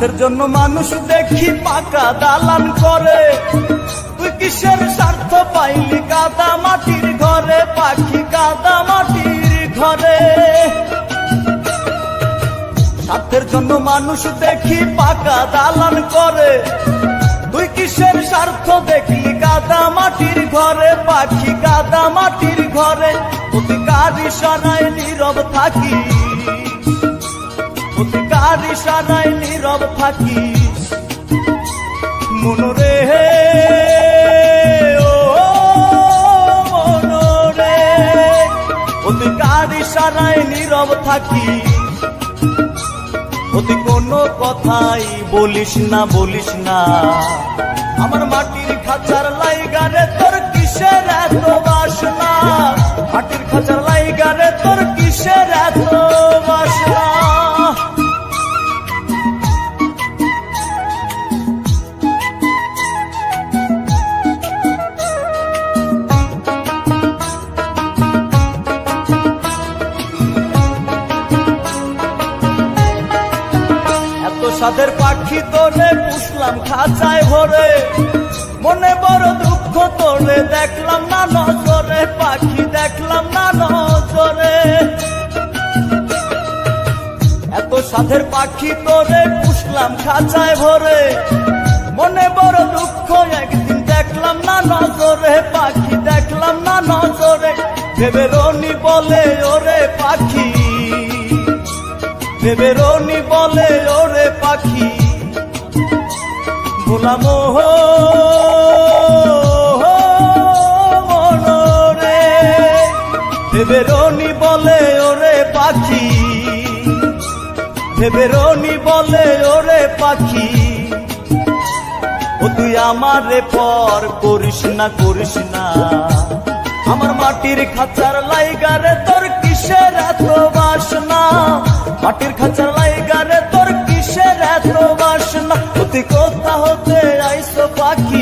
স্বার্থের জন্য মানুষ দেখি পাকা দালান করে। তুই কিসের স্বার্থ পাইলি কাদা মাটির ঘরে? পাখি কাদা মাটির ঘরে। স্বার্থের জন্য মানুষ দেখি পাকা দালান করে। তুই কিসের স্বার্থ দেখলি কাদা মাটির ঘরে? পাখি কাদা মাটির ঘরে। অধিকার ইশারায় নীরব থাকি। অধিকার ইশারায় নীরব থাকি মনরে ও অধিকার ইশারায় নীরব অতি কোনো কথাই বলিস না বলিস না। আমার মাটির খাঁচার লাইগারে তোর কিসের এত বাসনা? মাটির খাঁচার সাদের পাখি তোরে পুষলাম খাঁচায় ভরে। মনে বড় দুঃখ তোরে দেখলাম না নজরে, পাখি দেখলাম না নজরে। এত সাধের পাখি তোরে পুষলাম খাঁচায় ভরে। মনে বড় দুঃখ একদিন দেখলাম না নজরে, পাখি দেখলাম না নজরে। ভেবে রনি বলে, ওরে পাখি। বেবেরনি বলে, ওরে পাখি গোলাম মনরে। বেবেরনি বলে, ওরে পাখি বেবেরনি বলে, ওরে পাখি, ও তুই আমারে পর করিস না করিস না। আমার মাটির খাঁচার লাইগারে তোর কিসের এত মাটির খাঁচার লাইগারে তোর কিসের এত বাসনা? তুই কোথা হতে আইসো পাখি?